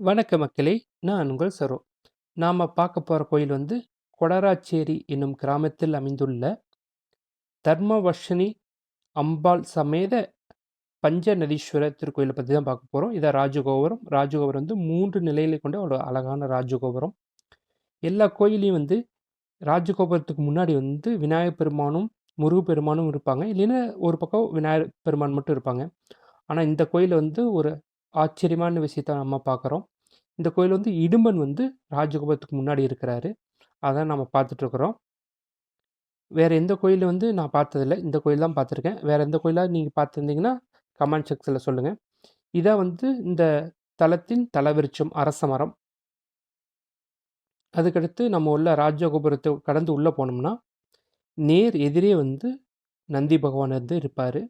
வணக்க மக்களே! நான் உங்கள் சரோ. நாம பார்க்க போகிற கோயில் வந்து கொடராச்சேரி என்னும் கிராமத்தில் அமைந்துள்ள தர்மவர்ஷினி அம்பாள் சமேத பஞ்சநதீஸ்வரர் திருக்கோயிலை பற்றி தான் பார்க்க போகிறோம் இதான் ராஜகோபுரம். ராஜகோபுரம் வந்து மூன்று நிலையில கொண்ட ஒரு அழகான ராஜகோபுரம். எல்லா கோயிலையும் வந்து ராஜகோபுரத்துக்கு முன்னாடி வந்து விநாயகர் பெருமானும், முருகப்பெருமானும் இருப்பாங்க. இல்லைன்னா ஒரு பக்கம் விநாயகர் பெருமான் மட்டும் இருப்பாங்க. ஆனால் இந்த கோயிலில் வந்து ஒரு ஆச்சரியமான விஷயத்த நம்ம பார்க்குறோம். இந்த கோயில் வந்து இடும்பன் வந்து ராஜகோபுரத்துக்கு முன்னாடி இருக்கிறாரு. அதான் நம்ம பார்த்துட்ருக்குறோம். வேறு எந்த கோயில் வந்து நான் பார்த்ததில்ல. இந்த கோயில் தான் பார்த்துருக்கேன். வேறு எந்த கோயிலாக நீங்கள் பார்த்துருந்தீங்கன்னா, கமெண்ட் செக்ஸில் சொல்லுங்கள் இதான் வந்து இந்த தலத்தின் தலவிருச்சம் அரச மரம். அதுக்கடுத்து நம்ம உள்ள ராஜகோபுரத்தை கடந்து உள்ளே போனோம்னா, நேர் எதிரே வந்து நந்தி பகவான் வந்து இருப்பார்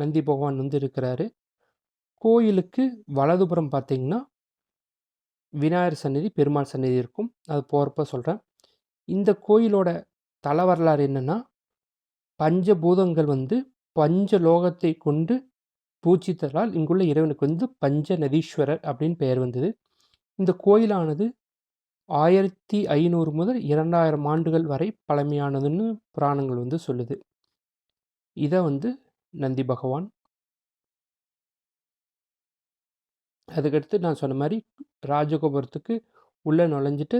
நந்தி பகவான் வந்து இருக்கிறாரு. கோயிலுக்கு வலதுபுறம் பார்த்தீங்கன்னா விநாயகர் சன்னதி, பெருமாள் சன்னதி இருக்கும். அது போகிறப்ப சொல்கிறேன் இந்த கோயிலோட தல வரலாறு என்னன்னா, பஞ்சபூதங்கள் வந்து பஞ்ச லோகத்தை கொண்டு பூஜித்ததால் இங்குள்ள இறைவனுக்கு வந்து பஞ்சநதீஸ்வரர் அப்படின்னு பெயர் வந்தது. இந்த கோயிலானது 1500 முதல் 2000 ஆண்டுகள் வரை பழமையானதுன்னு புராணங்கள் வந்து சொல்லுது. இதை வந்து நந்தி பகவான். அதுக்கடுத்து நான் சொன்ன மாதிரி ராஜகோபுரத்துக்கு உள்ளே நுழைஞ்சிட்டு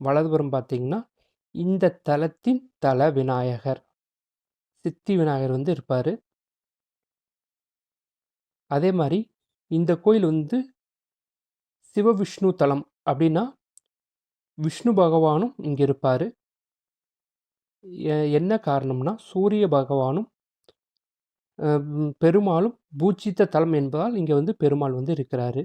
வலதுபுறம் பார்த்தீங்கன்னா, இந்த தலத்தின் தல விநாயகர். சித்தி விநாயகர் வந்து இருப்பார் அதே மாதிரி இந்த கோயில் வந்து சிவவிஷ்ணு தலம் அப்படின்னா, விஷ்ணு பகவானும் இங்கே இருப்பார் என்ன காரணம்னா, சூரிய பகவானும் பெருமாளும் பூஜித்த தலம் என்பதால் இங்கே வந்து பெருமாள் வந்து இருக்கிறாரு.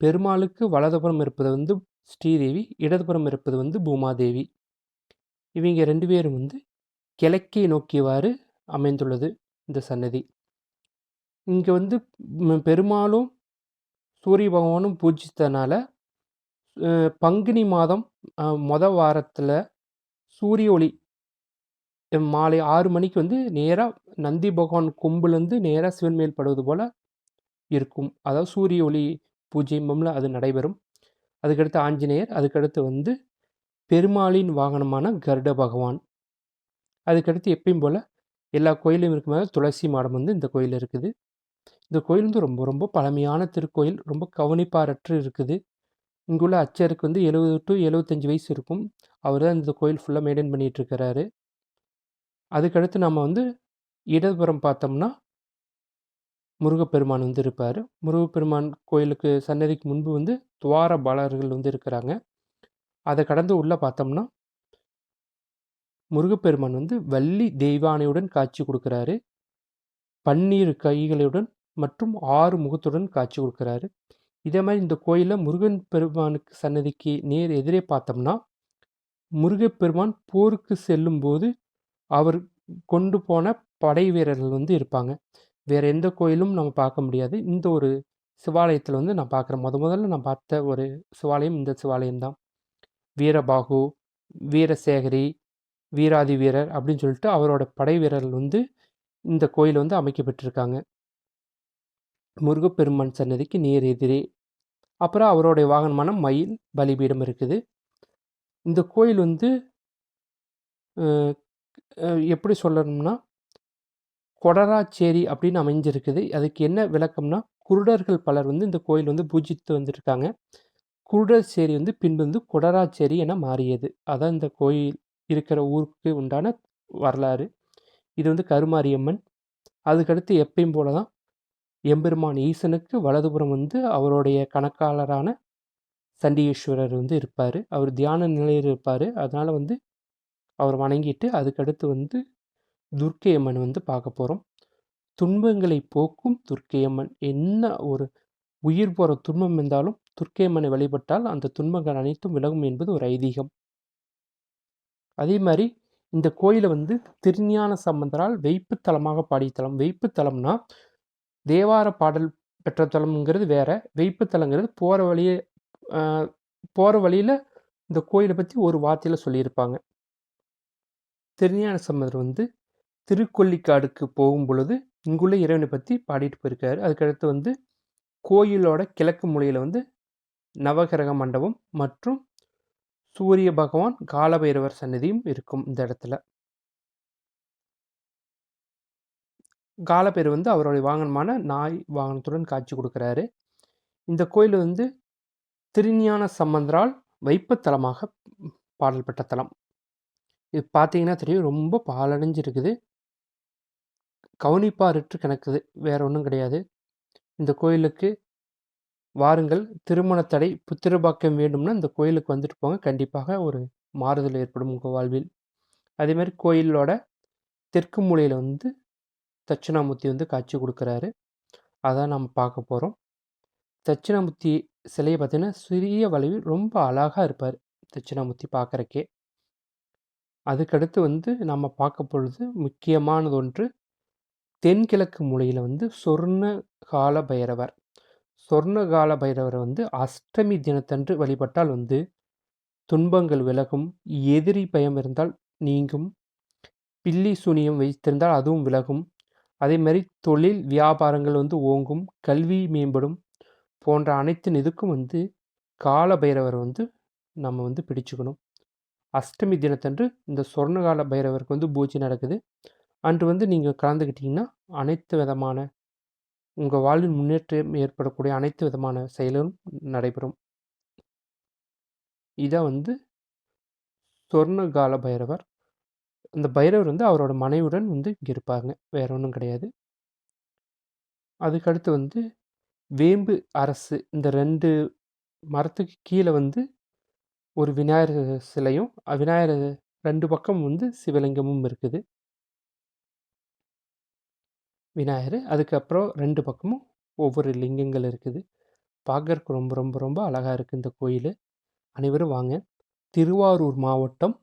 பெருமாளுக்கு வலதுபுறம் இருப்பது வந்து ஸ்ரீதேவி, இடதுபுறம் இருப்பது வந்து பூமாதேவி. இவங்க ரெண்டு பேரும் வந்து கிழக்கே நோக்கியவாறு அமைந்துள்ளது இந்த சன்னதி. இங்கே வந்து பெருமாளும், சூரிய பகவானும் பூஜித்தனால, பங்குனி மாதம் மொத வாரத்தில் சூரிய ஒளி மாலை ஆறு மணிக்கு வந்து நேராக நந்தி பகவான் கொம்புலேருந்து நேராக சிவன் மேல் படுவது போல் இருக்கும். அதாவது சூரிய ஒளி பூஜை மம்ல அது நடைபெறும். அதுக்கடுத்து ஆஞ்சநேயர், அதுக்கடுத்து வந்து பெருமாளின் வாகனமான கருட பகவான். அதுக்கடுத்து எப்பயும் போல் எல்லா கோயில்லையும் இருக்கும் துளசி மாடம் வந்து இந்த கோயில் இருக்குது. இந்த கோயில் வந்து ரொம்ப ரொம்ப பழமையான திருக்கோயில். ரொம்ப கவனிப்பாரற்று இருக்குது. இங்குள்ள அச்சருக்கு வந்து எழுபது டு எழுபத்தஞ்சு வயசு இருக்கும். அவர் தான் இந்த கோயில் ஃபுல்லாக மெயின்டைன் பண்ணிட்டு இருக்கிறாரு. அதுக்கடுத்து நம்ம வந்து இடதுபுறம் பார்த்தோம்னா முருகப்பெருமான் வந்து இருப்பார். முருகப்பெருமான் கோயிலுக்கு சன்னதிக்கு முன்பு வந்து துவார பாலர்கள் வந்து இருக்கிறாங்க. அதை கடந்து உள்ளே பார்த்தோம்னா முருகப்பெருமான் வந்து வள்ளி தெய்வானையுடன் காட்சி கொடுக்குறாரு. பன்னீர் கைகளுடன் மற்றும் ஆறு முகத்துடன் காட்சி கொடுக்குறாரு. இதே மாதிரி இந்த கோயிலில் முருகன் பெருமானுக்கு சன்னதிக்கு நேர் எதிரே பார்த்தோம்னா, முருகப்பெருமான் போருக்கு செல்லும்போது, அவர் கொண்டு போன படை வீரர்கள் வந்து இருப்பாங்க. வேற எந்த கோயிலும் நம்ம பார்க்க முடியாது. இந்த ஒரு சிவாலயத்தில் வந்து நான் பார்க்குறேன். முத முதல்ல நான் பார்த்த ஒரு சிவாலயம் இந்த சிவாலயம் தான். வீரபாகு, வீரசேகரி, வீராதி வீரர் அப்படின்னு சொல்லிட்டு அவரோட படை வீரர்கள் வந்து இந்த கோயில் வந்து அமைக்கப்பட்டிருக்காங்க. முருகப்பெருமான் சன்னதிக்கு நேர் எதிரே. அப்புறம் அவருடைய வாகனமான மயில், பலிபீடம் இருக்குது. இந்த கோயில் வந்து எப்படி சொல்லணும்னா, கொடராச்சேரி அப்படின்னு அமைஞ்சிருக்குது. அதுக்கு என்ன விளக்கம்னா, குருடர்கள் பலர் வந்து இந்த கோயில் வந்து பூஜித்து வந்துருக்காங்க. குருடர் சேரி வந்து பின்பு வந்து கொடராச்சேரி என மாறியது. அதான் இந்த கோயில் இருக்கிற ஊருக்கு உண்டான வரலாறு. இது வந்து கருமாரியம்மன். அதுக்கடுத்து எப்பயும் போல தான் எம்பெருமான் ஈசனுக்கு வலதுபுறம் வந்து அவருடைய கணக்காளரான சண்டிகேஸ்வரர் வந்து இருப்பார் அவர் தியான நிலையில் இருப்பார் அதனால் வந்து அவர் வணங்கிட்டு, அதுக்கடுத்து வந்து துர்க்கையம்மன் வந்து பார்க்க போகிறோம் துன்பங்களை போக்கும் துர்க்கை அம்மன். என்ன ஒரு உயிர் போகிற துன்பம் இருந்தாலும், துர்க்கை அம்மனை வழிபட்டால் அந்த துன்பங்கள் அனைத்தும் விலகும் என்பது ஒரு ஐதீகம். அதே மாதிரி இந்த கோயிலை வந்து திருஞான சம்பந்தரால் வைப்பு தலமாக பாடிய தலம். வைப்பு தேவார பாடல் பெற்ற தலம்ங்கிறது வேற. வைப்பு தலங்கிறது வழியே போகிற வழியில் இந்த கோயிலை பற்றி ஒரு வார்த்தையில் சொல்லியிருப்பாங்க. திருஞான சம்பந்தர் வந்து திருக்கொல்லிக்காடுக்கு போகும் பொழுது இங்குள்ள இறைவனை பற்றி பாடிட்டு போயிருக்காரு. அதுக்கடுத்து வந்து கோயிலோட கிழக்கு மூலையில் வந்து நவகிரக மண்டபம் மற்றும் சூரிய பகவான் காலபைரவர் சன்னதியும் இருக்கும் இந்த இடத்துல. காலபைரவர் வந்து அவருடைய வாகனமான நாய் வாகனத்துடன் காட்சி கொடுக்குறாரு. இந்த கோயில் வந்து திருஞான சம்பந்தரால் வைப்புத்தலமாக பாடல் பெற்ற தலம். இது பார்த்தீங்கன்னா தெரியும் ரொம்ப பாலடைஞ்சிருக்குது கவுனிப்பாரிட்டு கிடக்குது வேற ஒன்றும் கிடையாது. இந்த கோயிலுக்கு வாருங்கள். திருமண தடை புத்திரபாக்கியம் வேண்டும்னா இந்த கோயிலுக்கு வந்துட்டு போங்க. கண்டிப்பாக ஒரு மாறுதல் ஏற்படும் உங்கள் வாழ்வில். அதே மாதிரி கோயிலோட தெற்கு மூலையில் வந்து தட்சிணாமூர்த்தி வந்து காட்சி கொடுக்குறாரு. அதான் நம்ம பார்க்க போகிறோம் தட்சிணாமூர்த்தி சிலையை பார்த்தீங்கன்னா சிறிய வளைவில் ரொம்ப அழகாக இருப்பார் தட்சிணாமூர்த்தி பார்க்குறக்கே அதுக்கடுத்து வந்து நம்ம பார்க்க பொழுது முக்கியமானது ஒன்று தென்கிழக்கு மூலையில் வந்து சொர்ண கால பைரவர். சொர்ண கால பைரவரை வந்து அஷ்டமி தினத்தன்று வழிபட்டால் வந்து துன்பங்கள் விலகும் எதிரி பயம் இருந்தால் நீங்கும் பில்லி சூனியம் வைத்திருந்தால் அதுவும் விலகும். அதே மாதிரி தொழில் வியாபாரங்கள் வந்து ஓங்கும் கல்வி மேம்படும் போன்ற அனைத்து இதுக்கும் வந்து கால பைரவர் வந்து நம்ம வந்து பிடிச்சுக்கணும். அஷ்டமி தினத்தன்று இந்த சொர்ணகால பைரவருக்கு வந்து பூஜை நடக்குது. அன்று வந்து நீங்கள் கலந்துக்கிட்டிங்கன்னா அனைத்து விதமான உங்கள் வாழ்வில் முன்னேற்றம் ஏற்படக்கூடிய அனைத்து விதமான செயலும் நடைபெறும். இதை வந்து சொர்ணகால பைரவர் அந்த பைரவர் வந்து அவரோட மனைவியுடன் வந்து இங்கே இருப்பாங்க வேற ஒன்றும் கிடையாது. அதுக்கடுத்து வந்து வேம்பு அரசு இந்த ரெண்டு மரத்துக்கு கீழே வந்து ஒரு விநாயகர் சிலையும் விநாயகர் ரெண்டு பக்கம் வந்து சிவலிங்கமும் இருக்குது. விநாயகர் அதுக்கப்புறம் ரெண்டு பக்கமும் ஒவ்வொரு லிங்கங்கள் இருக்குது. பார்க்கறக்கு ரொம்ப ரொம்ப ரொம்ப அழகாக இருக்குது இந்த கோயில். அனைவரும் வாங்க. திருவாரூர் மாவட்டம்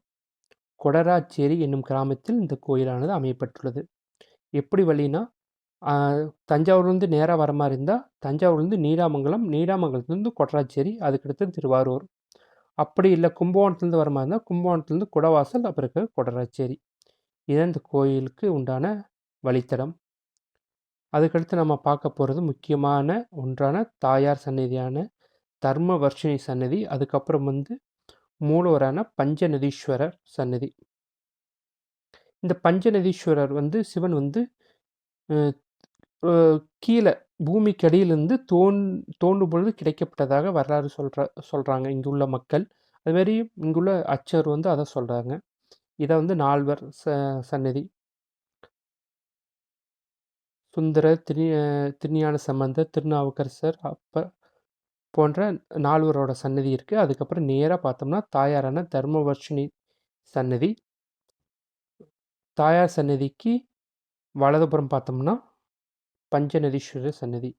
கொடராச்சேரி என்னும் கிராமத்தில் இந்த கோயிலானது அமையப்பட்டுள்ளது எப்படி வழினா தஞ்சாவூர்லேருந்து நேராக வர மாதிரி இருந்தால் தஞ்சாவூர்லேருந்து நீடாமங்கலம் நீடாமங்கலத்துலேருந்து கொடராச்சேரி அதுக்கடுத்து திருவாரூர். அப்படி இல்லை கும்பகோணத்துலேருந்து வர மாதிரி இருந்தால் கும்பகோணத்துலேருந்து குடவாசல் அப்புறம் இருக்கிற கொடராச்சேரி. இதுதான் இந்த கோயிலுக்கு உண்டான வழித்தடம். அதுக்கடுத்து நம்ம பார்க்க போகிறது முக்கியமான ஒன்றான தாயார் சன்னதியான தர்மவர்ஷினி சன்னதி அதுக்கப்புறம் வந்து மூலவரான பஞ்சநதீஸ்வரர் சன்னதி இந்த பஞ்சநதீஸ்வரர் வந்து சிவன் வந்து கீழே பூமிக்கு அடியிலிருந்து தோன் தோண்டும் பொழுது கிடைக்கப்பட்டதாக வரலாறு சொல்கிற சொல்கிறாங்க இங்குள்ள மக்கள். அதுமாரி இங்குள்ள அச்சர் வந்து அதை சொல்கிறாங்க இதை வந்து நால்வர் ச சன்னதி சுந்தர திரு திருஞான சம்பந்தர் திருநாவுக்கரசர் அப்ப போன்ற நால்வரோட சன்னதி இருக்குது அதுக்கப்புறம் நேராக பார்த்தோம்னா தாயாரான தர்மவர்ஷினி சன்னதி தாயார் சன்னதிக்கு வலதுபுறம் பார்த்தோம்னா பஞ்சநதீஸ்வரர் சன்னதி.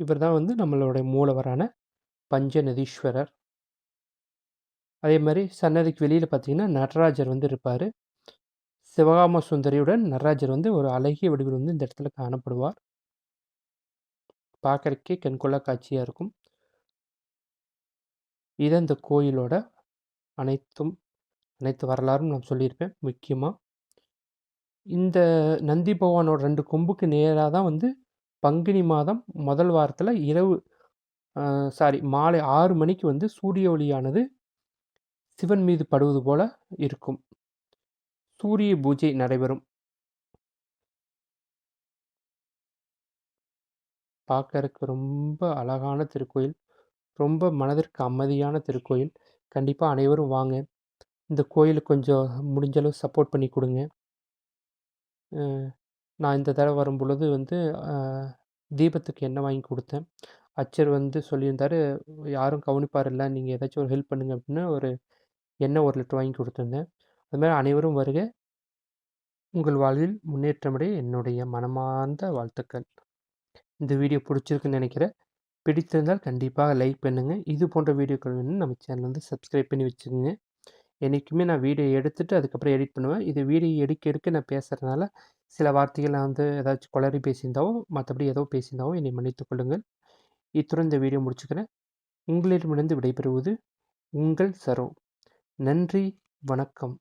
இவர் தான் வந்து நம்மளுடைய மூலவரான பஞ்சநதீஸ்வரர். அதே மாதிரி சன்னதிக்கு வெளியில் பார்த்தீங்கன்னா நடராஜர் வந்து இருப்பார். சிவகாம சுந்தரியுடன் நடராஜர் வந்து ஒரு அழகிய வடிவில் வந்து இந்த இடத்துல காணப்படுவார். பார்க்குறக்கே கண்கொள்ளா காட்சியாக இருக்கும். இதை இந்த கோயிலோட அனைத்தும் அனைத்து வரலாறும் நான் சொல்லியிருப்பேன் முக்கியமாக இந்த நந்தி பகவானோட ரெண்டு கொம்புக்கு நேராக தான் வந்து பங்குனி மாதம் முதல் வாரத்தில் இரவு சாரி மாலை ஆறு மணிக்கு வந்து சூரிய ஒளியானது சிவன் மீது படுவது போல இருக்கும். சூரிய பூஜை நடைபெறும். பார்க்கறதுக்கு ரொம்ப அழகான திருக்கோயில் ரொம்ப மனதிற்கு அமைதியான திருக்கோயில். கண்டிப்பாக அனைவரும் வாங்க. இந்த கோயிலுக்கு கொஞ்சம் முடிஞ்சளவு சப்போர்ட் பண்ணி கொடுங்க. நான் இந்த தடவை வரும் பொழுது வந்து தீபத்துக்கு எண்ணெய் வாங்கி கொடுத்தேன். அச்சர் வந்து சொல்லியிருந்தார் யாரும் கவனிப்பார் இல்லை நீங்கள் ஏதாச்சும் ஒரு ஹெல்ப் பண்ணுங்க அப்படின்னு ஒரு எண்ணெய் ஒரு லிட்டர் வாங்கி கொடுத்துருந்தேன். அதுமாதிரி அனைவரும் வருக. உங்கள் வாழ்வில் முன்னேற்றமடைய என்னுடைய மனமார்ந்த வாழ்த்துக்கள். இந்த வீடியோ பிடிச்சிருக்குன்னு நினைக்கிறேன். பிடித்திருந்தால் கண்டிப்பாக லைக் பண்ணுங்கள் இது போன்ற வீடியோக்கள் வேணும் நம்ம சேனல் வந்து சப்ஸ்கிரைப் பண்ணி வச்சுக்கோங்க. என்றைக்குமே நான் வீடியோ எடுத்துகிட்டு அதுக்கப்புறம் எடிட் பண்ணுவேன். இது வீடியோ எடுக்க எடுக்க நான் பேசுகிறதுனால சில வார்த்தைகள் நான் வந்து ஏதாச்சும் குளறி பேசியிருந்தாவோ மற்றபடி ஏதோ பேசியிருந்தாவோ என்னை மன்னித்துக் கொள்ளுங்கள். இத்துடன் இந்த வீடியோ முடிச்சுக்கிறேன். உங்களிடமிருந்து விடைபெறுவது உங்கள் சரோ. நன்றி வணக்கம்.